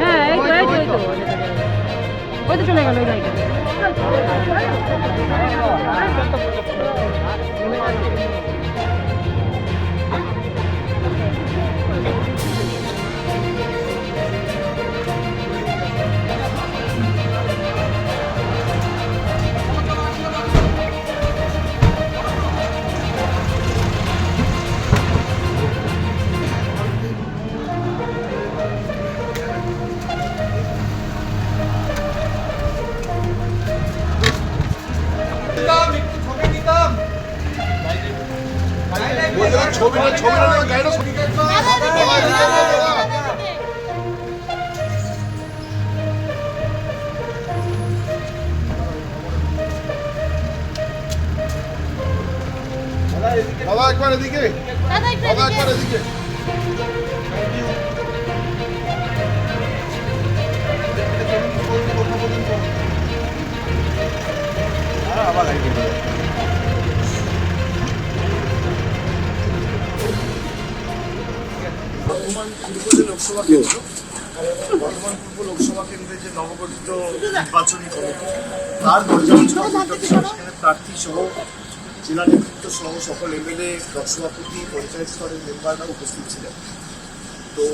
হ্যাঁ এই ছবিটা ছবিটা গাড়িটা বাবা একবার এদিকে। বাবা একবার এদিকে। লোকসভা কেন্দ্র। বর্ধমান পূর্ব লোকসভা কেন্দ্রের যে নবগঠিত নির্বাচনী কমিটি তার সেখানে প্রার্থী সহ জেলা নেতৃত্ব সহ সকল এমএলএ ব্লক সভাপতি পঞ্চায়েত স্তরের মেম্বাররা উপস্থিত ছিলেন। তো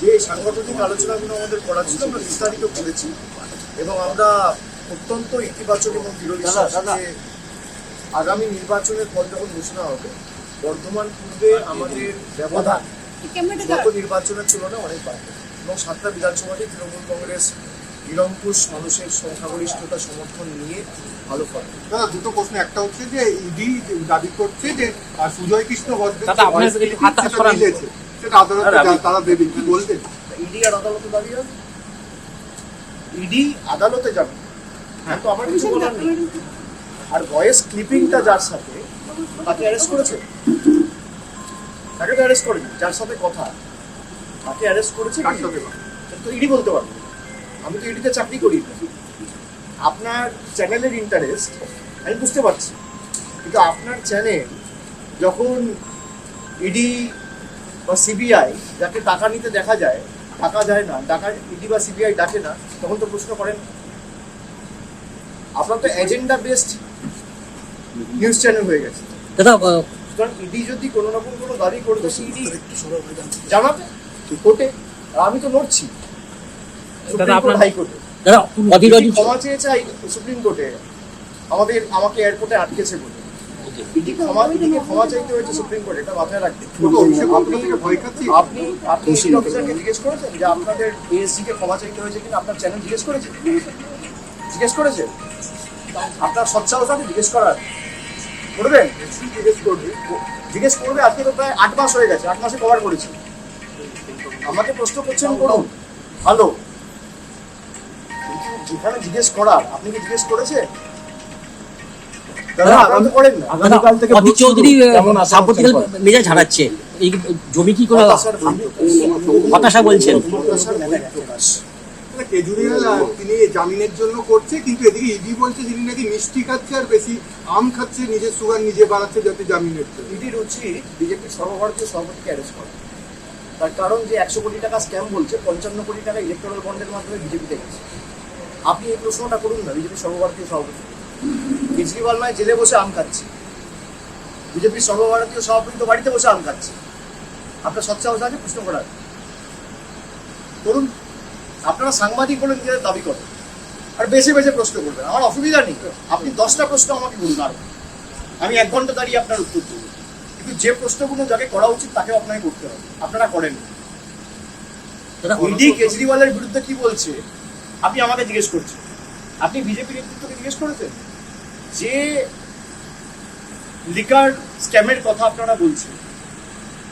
যে সাংগঠনিক আলোচনাগুলো আমাদের করা ছিল আমরা বিস্তারিত করেছি এবং আমরা অত্যন্ত ইতিবাচক এবং বিশ্বাস আগামী নির্বাচনের ফল যখন ঘোষণা হবে বর্ধমান পূর্বে আমাদের ব্যবধান গত নির্বাচনের তুলনায় অনেক বাড়বে। এবং সাতটা বিধানসভাতে তৃণমূল কংগ্রেস নিরঙ্কুশ মানুষের সংখ্যাগরিষ্ঠতা সমর্থন নিয়ে ভালো ফল। করবে। দাদা দুটো প্রশ্ন। একটা হচ্ছে যে ইডি দাবি করছে যে সুজয় কৃষ্ণ সেটা আদালতে তারা দেবে। কি বলবেন? ইডি আর আদালতে দাঁড়িয়ে আছে? ইডি আদালতে যাবে। হ্যাঁ। তো আমার কিছু বলার নেই। আর ভয়েস ক্লিপিংটা যার সাথে তাকে অ্যারেস্ট করেছে? তাকে তো অ্যারেস্ট করেনি যার সাথে কথা। তাকে অ্যারেস্ট করেছে তো ইডি বলতে পারবে। আমি তো ইডিতে চাকরি করি না। আপনার চ্যানেলের ইন্টারেস্ট আমি বুঝতে পারছি। কিন্তু আপনার চ্যানেল যখন ইডি বা সিবিআই যাকে টাকা নিতে দেখা যায় টাকা যায় না টাকা ইডি বা সিবিআই ডাকে না তখন তো প্রশ্ন করেন। আপনার তো এজেন্ডা বেসড নিউজ চ্যানেল হয়ে গেছে। দাদা সুতরাং ইডি যদি কোনো রকম কোনো দাবি করে তো ইডি জানাবে কোর্টে আর আমি তো লড়ছি। হাইকোর্টে ক্ষমা চেয়েছে হাই- সুপ্রিম কোর্টে আমাদের আমাকে এয়ারপোর্টে আটকেছে বলে। ক্ষমা চাইতে হয়েছে সুপ্রিম কোর্টে এটা মাথায় আপনি আপনি আপনি অফিসারকে জিজ্ঞেস করেছেন যে আপনাদের এএসসি কে ক্ষমা চাইতে হয়েছে কিনা? আপনার চ্যানেল জিজ্ঞেস করেছে? জিজ্ঞেস করেছে? আপনার জিজ্ঞেস করার করবেন জিজ্ঞেস করবে জিজ্ঞেস করবে আজকে তো প্রায় আট মাস হয়ে গেছে আট মাসে কভার করেছি। আমাকে প্রশ্ন করছেন করুন। ভালো। যেখানে জিজ্ঞেস করার আপনি কি জিজ্ঞেস করেছে চৌধুরী মেজাজ হারাচ্ছে। এই জমি কি করে হতাশা বলছেন? কেজরিওয়াল তিনি জামিনের জন্য করছে কিন্তু এদিকে ইডি বলছে তিনি নাকি মিষ্টি খাচ্ছে আর বেশি আম খাচ্ছে নিজের সুগার নিজে বাড়াচ্ছে যাতে জামিনের ইডির উচিত বিজেপির সর্বভারতীয় সভাপতিকে অ্যারেস্ট করা। তার কারণ যে একশো কোটি টাকা স্ক্যাম বলছে পঞ্চান্ন কোটি টাকা ইলেকট্রাল বন্ডের মাধ্যমে বিজেপিতে গেছে। আপনি এই প্রশ্নটা করুন না বিজেপির সর্বভারতীয় সভাপতি। কেজরিওয়াল নয় জেলে বসে আম খাচ্ছে। বিজেপির সর্বভারতীয় সভাপতি তো বাড়িতে বসে আম খাচ্ছে। আপনার সচ্ছাবস্থা আছে? প্রশ্ন করার। করুন। আপনারা সাংবাদিক বলে নিজেদের দাবি করেন। আর বেছে বেছে প্রশ্ন করবেন। আমার অসুবিধা নেই। আপনি দশটা প্রশ্ন আমাকে বলুন আর। আমি এক ঘণ্টা দাঁড়িয়ে আপনার উত্তর দেবো। কিন্তু যে প্রশ্নগুলো যাকে করা উচিত তাকে আপনাকে করতে হবে। আপনারা করেন। ইডি কেজরিওয়ালের বিরুদ্ধে কি বলছে? আপনি আমাকে জিজ্ঞেস করছেন। আপনি বিজেপি নেতৃত্বকে জিজ্ঞেস করেছেন? যে লিকার স্ক্যামের কথা আপনারা বলছেন।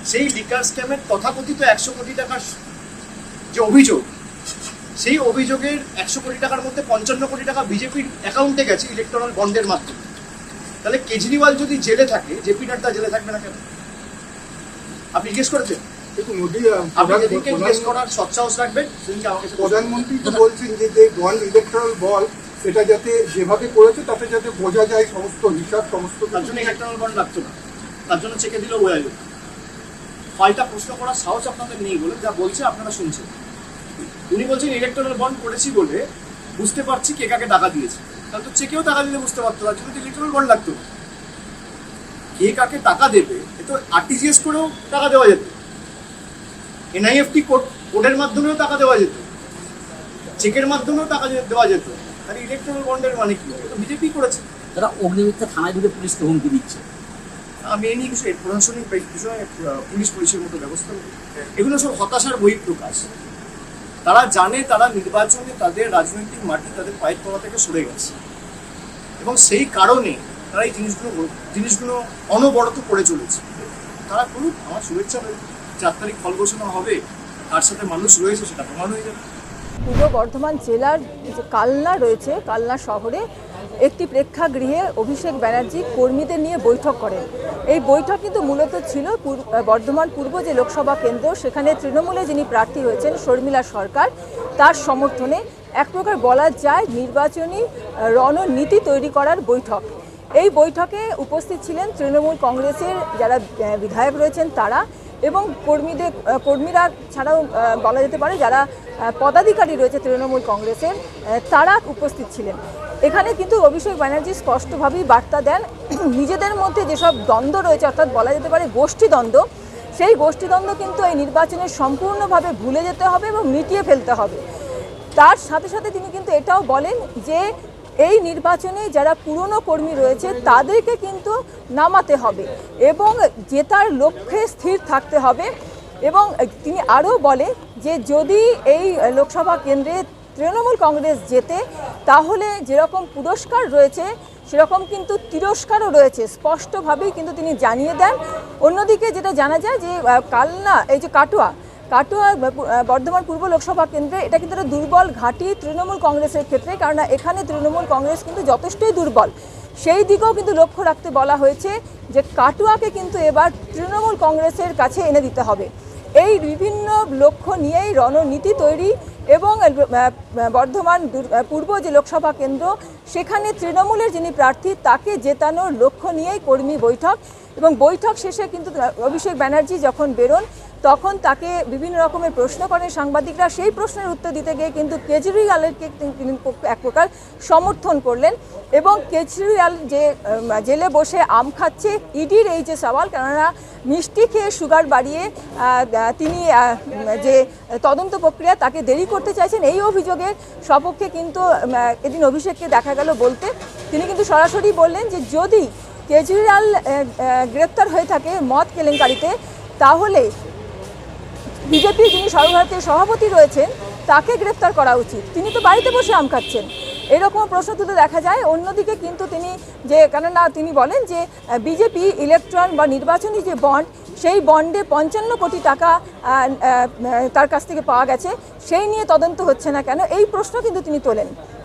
সেই লিকার স্ক্যামের তথাকথিত একশো কোটি টাকার যে অভিযোগ সেই অভিযোগের একশো কোটি টাকার মধ্যে পঞ্চান্ন কোটি টাকা বিজেপির অ্যাকাউন্টে গেছে ইলেকট্রাল বন্ডের মাধ্যমে। তাহলে কেজরিওয়াল যদি জেলে থাকে জেপি নাড্ডা জেলে থাকবে না কেন? আপনি জিজ্ঞেস করেছেন? প্রধানমন্ত্রী তো বলছেন যে যে গন ইলেকট্রাল বল সেটা যাতে যেভাবে করেছে তাতে যাতে বোঝা যায় সমস্ত হিসাব সমস্ত তার জন্য ইলেকট্রাল বন্ড লাগতো না। তার জন্য চেকে দিলেও বোঝা যেত পাল্টা প্রশ্ন করার সাহস আপনাদের নেই বলে যা বলছে আপনারা শুনছেন। উনি বলছেন ইলেকট্রাল বন্ড করেছি বলে বুঝতে পারছি কে কাকে টাকা দিয়েছে। তাহলে তো চেকেও টাকা দিলে বুঝতে পারতো না জন্য ইলেকট্রাল বন্ড লাগতো। কে কাকে টাকা দেবে এ তো আরটিজিএস করেও টাকা দেওয়া যেত। এনআইএফটি কোড কোডের মাধ্যমেও টাকা দেওয়া যেত। চেকের মাধ্যমেও টাকা দেওয়া যেত। আর ইলেকট্রাল বন্ডের মানে কি? এটা তো বিজেপি করেছে। তারা অগ্নিমিত্রা থানায় ঢুকে পুলিশকে হুমকি দিচ্ছে। আমি এই নিয়ে কিছু প্রশাসনিক বিষয়ে পুলিশ পুলিশের মতো ব্যবস্থা এগুলো সব হতাশার বহিঃপ্রকাশ। তারা জানে, তারা নির্বাচনে তাদের রাজনৈতিক মাটি তাদের পায়ের তলা থেকে সরে গেছে। এবং সেই কারণে তারা এই জিনিসগুলো জিনিসগুলো অনবরত করে চলেছে। তারা করুক আমার শুভেচ্ছা রয়েছে চার তারিখ ফল ঘোষণা হবে তার সাথে মানুষ রয়েছে সেটা প্রমাণ হয়ে যাবে। পূর্ব বর্ধমান জেলার যে কালনা রয়েছে, কালনা শহরে একটি প্রেক্ষাগৃহে অভিষেক ব্যানার্জি কর্মীদের নিয়ে বৈঠক করেন। এই বৈঠক কিন্তু মূলত ছিল বর্ধমান পূর্ব যে লোকসভা কেন্দ্র, সেখানে তৃণমূলে যিনি প্রার্থী হয়েছেন শর্মিলা সরকার, তার সমর্থনে এক প্রকার বলা যায় নির্বাচনী রণনীতি তৈরি করার বৈঠক। এই বৈঠকে উপস্থিত ছিলেন তৃণমূল কংগ্রেসের যারা বিধায়ক রয়েছেন তারা এবং কর্মীদের কর্মীরা ছাড়াও বলা যেতে পারে যারা পদাধিকারী রয়েছে তৃণমূল কংগ্রেসের তারা উপস্থিত ছিলেন। এখানে কিন্তু অভিষেক ব্যানার্জি স্পষ্টভাবেই বার্তা দেন। নিজেদের মধ্যে যেসব দ্বন্দ্ব রয়েছে, অর্থাৎ বলা যেতে পারে গোষ্ঠী দ্বন্দ্ব, সেই গোষ্ঠীদ্বন্দ্ব কিন্তু এই নির্বাচনে সম্পূর্ণভাবে ভুলে যেতে হবে এবং মিটিয়ে ফেলতে হবে। তার সাথে সাথে তিনি কিন্তু এটাও বলেন যে, এই নির্বাচনে যারা পুরনো কর্মী রয়েছে, তাদেরকে কিন্তু নামাতে হবে এবং জেতার লক্ষ্যে স্থির থাকতে হবে। এবং তিনি আরও বলে যে, যদি এই লোকসভা কেন্দ্রে তৃণমূল কংগ্রেস জেতে, তাহলে যেরকম পুরস্কার রয়েছে, সেরকম কিন্তু তিরস্কারও রয়েছে। স্পষ্টভাবেই কিন্তু তিনি জানিয়ে দেন। অন্যদিকে যেটা জানা যায় যে কালনা, এই যে কাটোয়া কাটোয়া বর্ধমান পূর্ব লোকসভা কেন্দ্রে এটা কিন্তু একটা দুর্বল ঘাঁটি তৃণমূল কংগ্রেসের ক্ষেত্রে কারণ এখানে তৃণমূল কংগ্রেস কিন্তু যথেষ্টই দুর্বল। সেই দিকেও কিন্তু লক্ষ্য রাখতে বলা হয়েছে যে, কাটোয়াকে কিন্তু এবার তৃণমূল কংগ্রেসের কাছে এনে দিতে হবে। এই বিভিন্ন লক্ষ্য নিয়েই রণনীতি তৈরি। এবং বর্ধমান পূর্ব যে লোকসভা কেন্দ্র, সেখানে তৃণমূলের যিনি প্রার্থী, তাকে জেতানোর লক্ষ্য নিয়েই কর্মী বৈঠক। এবং বৈঠক শেষে কিন্তু অভিষেক ব্যানার্জি যখন বেরোন তখন তাকে বিভিন্ন রকমের প্রশ্ন করেন সাংবাদিকরা। সেই প্রশ্নের উত্তর দিতে গিয়ে কিন্তু কেজরিওয়ালেরকে তিনি এক প্রকার সমর্থন করলেন এবং কেজরিওয়াল যে জেলে বসে আম খাচ্ছে, ইডির এই যে সওয়াল, কেননা মিষ্টি খেয়ে সুগার বাড়িয়ে তিনি যে তদন্ত প্রক্রিয়া তাকে দেরি করতে চাইছেন, এই অভিযোগের সপক্ষে কিন্তু এদিন অভিষেককে দেখা গেল বলতে। তিনি কিন্তু সরাসরি বললেন যে, যদি কেজরিওয়াল গ্রেপ্তার হয়ে থাকে মদ কেলেঙ্কারিতে, তাহলে বিজেপির যিনি সর্বভারতীয় সভাপতি রয়েছেন, তাকে গ্রেফতার করা উচিত। তিনি তো বাড়িতে বসে আম খাচ্ছেন। এরকম প্রশ্ন তুলে দেখা যায়। অন্যদিকে কিন্তু তিনি যে, কেননা তিনি বলেন যে, বিজেপি ইলেকট্রন বা নির্বাচনী যে বন্ড, সেই বন্ডে পঞ্চান্ন কোটি টাকা তার কাছ থেকে পাওয়া গেছে। সেই নিয়ে তদন্ত হচ্ছে না কেন? এই প্রশ্ন কিন্তু তিনি তোলেন।